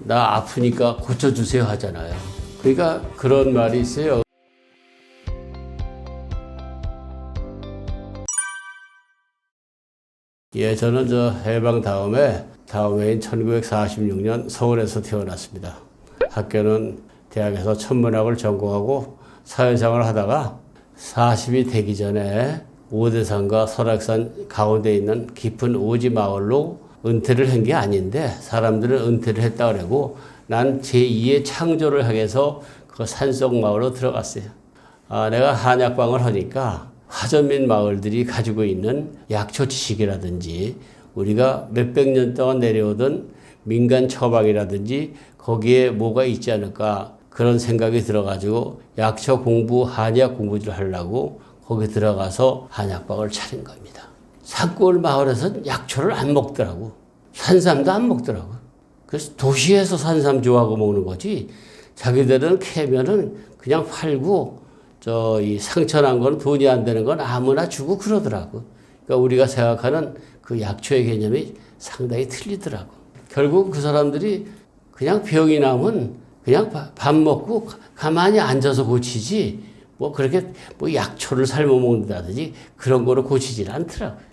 나 아프니까 고쳐주세요 하잖아요. 그러니까 그런 말이 있어요. 예, 저는 저 해방 다음에 다음 해인 1946년 서울에서 태어났습니다. 학교는 대학에서 천문학을 전공하고 사회생활을 하다가 40이 되기 전에 오대산과 설악산 가운데 있는 깊은 오지 마을로 은퇴를 한 게 아닌데 사람들은 은퇴를 했다 그러고 난 제2의 창조를 하기 위해서 그 산속 마을로 들어갔어요. 아, 내가 한약방을 하니까 화전민 마을들이 가지고 있는 약초 지식이라든지 우리가 몇백 년 동안 내려오던 민간 처방이라든지 거기에 뭐가 있지 않을까 그런 생각이 들어가지고 약초 공부, 한약 공부를 하려고 거기 들어가서 한약방을 차린 겁니다. 산골 마을에서는 약초를 안 먹더라고. 산삼도 안 먹더라고. 그래서 도시에서 산삼 좋아하고 먹는 거지. 자기들은 캐면은 그냥 팔고 저 이 상처 난 거는 돈이 안 되는 건 아무나 주고 그러더라고. 그러니까 우리가 생각하는 그 약초의 개념이 상당히 틀리더라고. 결국 그 사람들이 그냥 병이 나면 그냥 바- 밥 먹고 가- 가만히 앉아서 고치지 뭐 그렇게 뭐 약초를 삶아 먹는다든지 그런 거로 고치질 않더라고요.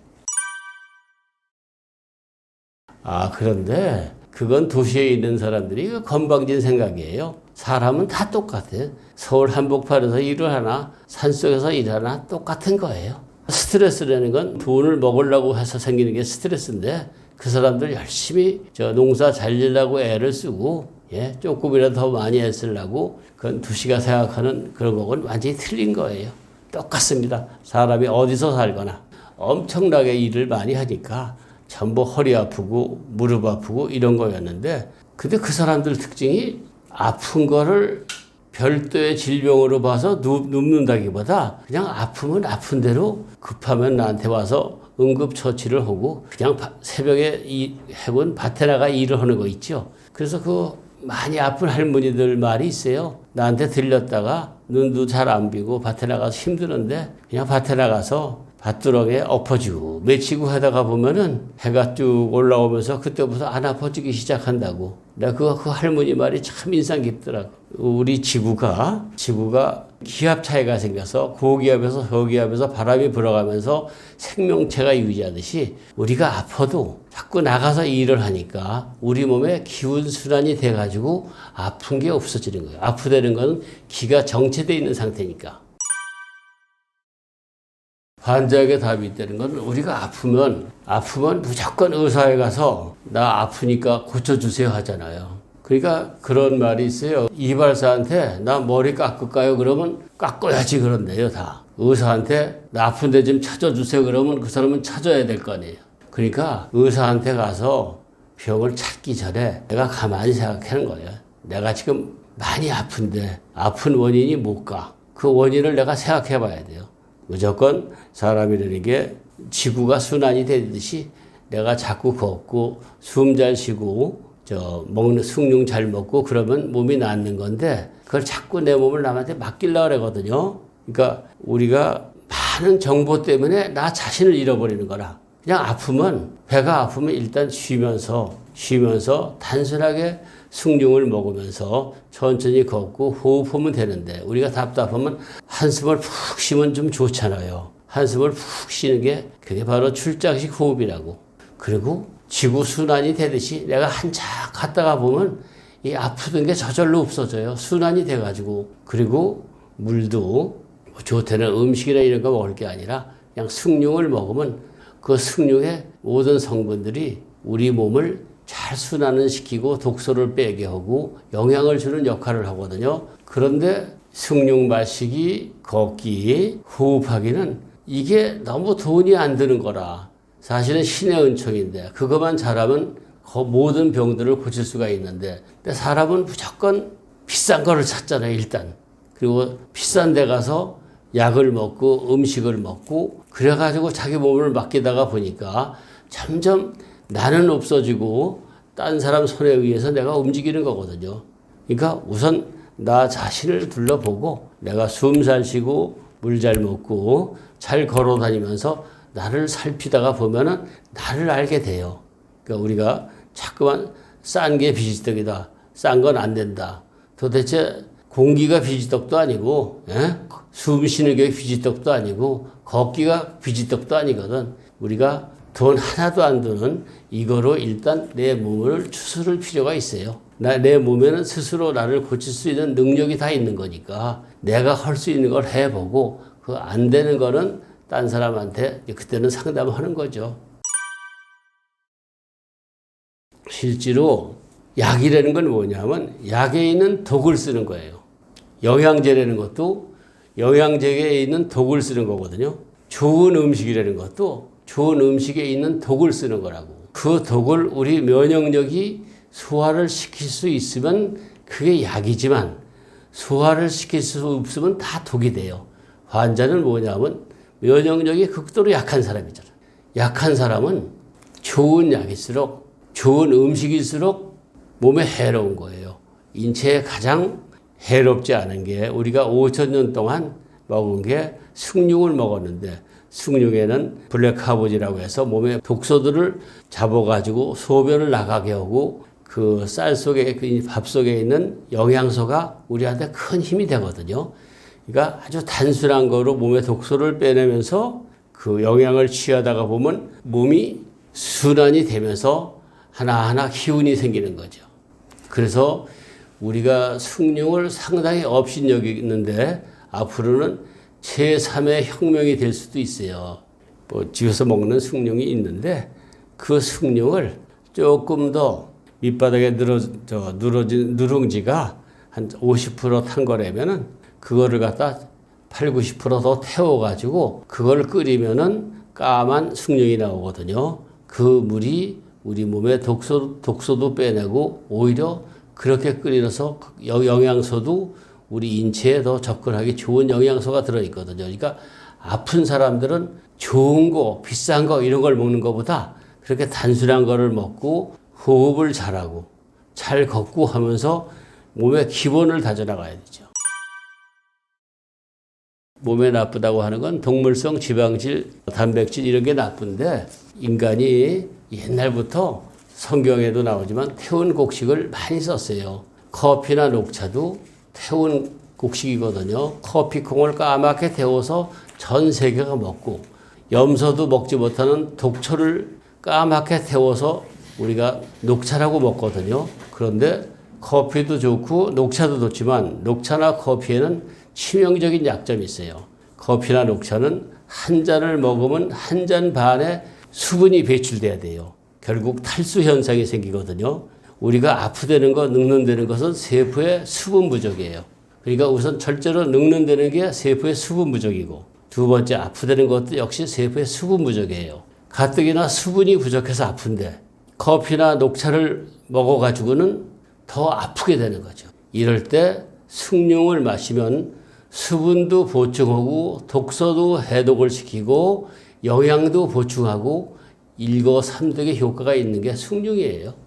아, 그런데 그건 도시에 있는 사람들이 그 건방진 생각이에요. 사람은 다 똑같아요. 서울 한복판에서 일을 하나, 산속에서 일하나 똑같은 거예요. 스트레스라는 건 돈을 먹으려고 해서 생기는 게 스트레스인데 그 사람들 열심히 저 농사 잘 지려고 애를 쓰고 예, 조금이라도 더 많이 애쓰려고 그건 두시가 생각하는 그런 거는 완전히 틀린 거예요. 똑같습니다. 사람이 어디서 살거나 엄청나게 일을 많이 하니까 전부 허리 아프고 무릎 아프고 이런 거였는데 근데 그 사람들 특징이 아픈 거를 별도의 질병으로 봐서 눕, 눕는다기보다 그냥 아프면 아픈 대로 급하면 나한테 와서 응급 처치를 하고 그냥 바- 새벽에 이 해본 밭에 나가 일을 하는 거 있죠. 그래서 그 많이 아픈 할머니들 말이 있어요. 나한테 들렸다가 눈도 잘 안 비고 밭에 나가서 힘드는데 그냥 밭에 나가서 밭두렁에 엎어지고 맺히고 하다가 보면은 해가 쭉 올라오면서 그때부터 안 아파지기 시작한다고. 내가 그, 그 할머니 말이 참 인상 깊더라고. 우리 지구가, 지구가 기압 차이가 생겨서 고기압에서 저기압에서 바람이 불어가면서 생명체가 유지하듯이 우리가 아파도 자꾸 나가서 일을 하니까 우리 몸에 기운 순환이 돼가지고 아픈 게 없어지는 거예요. 아프다는 건 기가 정체되어 있는 상태니까. 환자에게 답이 있다는 건 우리가 아프면 아프면 무조건 의사에 가서 나 아프니까 고쳐주세요 하잖아요. 그러니까 그런 말이 있어요. 이발사한테 나 머리 깎을까요? 그러면 깎아야지 그런데요 다. 의사한테 나 아픈데 좀 찾아주세요 그러면 그 사람은 찾아야 될 거 아니에요. 그러니까 의사한테 가서 병을 찾기 전에 내가 가만히 생각하는 거예요. 내가 지금 많이 아픈데 아픈 원인이 뭘까? 그 원인을 내가 생각해 봐야 돼요. 무조건 사람이라는 게 지구가 순환이 되듯이 내가 자꾸 걷고 숨 잘 쉬고 저 먹는 숭늉 잘 먹고 그러면 몸이 낫는 건데 그걸 자꾸 내 몸을 남한테 맡기려고 그러거든요. 그러니까 우리가 많은 정보 때문에 나 자신을 잃어버리는 거라. 그냥 아프면 배가 아프면 일단 쉬면서 쉬면서 단순하게 숭늉을 먹으면서 천천히 걷고 호흡하면 되는데 우리가 답답하면 한숨을 푹 쉬면 좀 좋잖아요. 한숨을 푹 쉬는 게 그게 바로 출장식 호흡이라고. 그리고 지구 순환이 되듯이 내가 한참 갔다가 보면 이 아프던 게 저절로 없어져요. 순환이 돼가지고 그리고 물도 뭐 좋다는 음식이나 이런 거 먹을 게 아니라 그냥 숭늉을 먹으면 그 숭늉의 모든 성분들이 우리 몸을 잘 순환을 시키고 독소를 빼게 하고 영양을 주는 역할을 하거든요. 그런데 숭늉 마시기, 걷기, 호흡하기는 이게 너무 돈이 안 드는 거라. 사실은 신의 은총인데 그것만 잘하면 그 모든 병들을 고칠 수가 있는데 근데 사람은 무조건 비싼 거를 찾잖아요, 일단. 그리고 비싼 데 가서 약을 먹고 음식을 먹고 그래가지고 자기 몸을 맡기다가 보니까 점점 나는 없어지고 딴 사람 손에 의해서 내가 움직이는 거거든요. 그러니까 우선 나 자신을 둘러보고 내가 숨 잘 쉬고 물 잘 먹고 잘 걸어 다니면서 나를 살피다가 보면은 나를 알게 돼요. 그러니까 우리가 자꾸만 싼 게 비지떡이다. 싼 건 안 된다. 도대체 공기가 비지떡도 아니고 예? 숨 쉬는 게 비지떡도 아니고 걷기가 비지떡도 아니거든. 우리가 돈 하나도 안 드는 이거로 일단 내 몸을 추스를 필요가 있어요. 나, 내 몸에는 스스로 나를 고칠 수 있는 능력이 다 있는 거니까 내가 할 수 있는 걸 해보고 그 안 되는 거는 딴 사람한테 그때는 상담하는 거죠. 실제로 약이라는 건 뭐냐면 약에 있는 독을 쓰는 거예요. 영양제라는 것도 영양제에 있는 독을 쓰는 거거든요. 좋은 음식이라는 것도 좋은 음식에 있는 독을 쓰는 거라고. 그 독을 우리 면역력이 소화를 시킬 수 있으면 그게 약이지만 소화를 시킬 수 없으면 다 독이 돼요. 환자는 뭐냐면 면역력이 극도로 약한 사람이잖아. 약한 사람은 좋은 약일수록 좋은 음식일수록 몸에 해로운 거예요. 인체에 가장 해롭지 않은 게 우리가 5천 년 동안 먹은 게 숭늉을 먹었는데 숭늉에는 블랙카보지라고 해서 몸에 독소들을 잡아가지고 소변을 나가게 하고 그 쌀 속에 그밥 속에 있는 영양소가 우리한테 큰 힘이 되거든요. 그러니까 아주 단순한 거로 몸에 독소를 빼내면서 그 영양을 취하다가 보면 몸이 순환이 되면서 하나하나 기운이 생기는 거죠. 그래서 우리가 숭늉을 상당히 업신여기는데 앞으로는 제3의 혁명이 될 수도 있어요. 뭐 집에서 먹는 숭늉이 있는데 그 숭늉을 조금 더 밑바닥에 늘어, 저, 누러진, 누룽지가 한 50%탄 거라면은 그거를 갖다 8, 90%더 태워가지고 그걸 끓이면은 까만 숭늉이 나오거든요. 그 물이 우리 몸에 독소, 독소도 빼내고 오히려 그렇게 끓여서 영양소도 우리 인체에 더 접근하기 좋은 영양소가 들어있거든요. 그러니까 아픈 사람들은 좋은 거, 비싼 거 이런 걸 먹는 것보다 그렇게 단순한 거를 먹고 호흡을 잘하고 잘 걷고 하면서 몸의 기본을 다져나가야 되죠. 몸에 나쁘다고 하는 건 동물성 지방질, 단백질 이런 게 나쁜데 인간이 옛날부터 성경에도 나오지만 태운 곡식을 많이 썼어요. 커피나 녹차도 태운 곡식이거든요. 커피콩을 까맣게 데워서 전 세계가 먹고 염소도 먹지 못하는 독초를 까맣게 데워서 우리가 녹차라고 먹거든요. 그런데 커피도 좋고 녹차도 좋지만 녹차나 커피에는 치명적인 약점이 있어요. 커피나 녹차는 한 잔을 먹으면 한 잔 반의 수분이 배출돼야 돼요. 결국 탈수 현상이 생기거든요. 우리가 아프다는 거, 늙는다는 것은 세포의 수분 부족이에요. 그러니까 우선 철저로 늙는다는 게 세포의 수분 부족이고 두 번째 아프다는 것도 역시 세포의 수분 부족이에요. 가뜩이나 수분이 부족해서 아픈데 커피나 녹차를 먹어가지고는 더 아프게 되는 거죠. 이럴 때 숭늉을 마시면 수분도 보충하고 독소도 해독을 시키고 영양도 보충하고 일거삼득의 효과가 있는 게 숭늉이에요.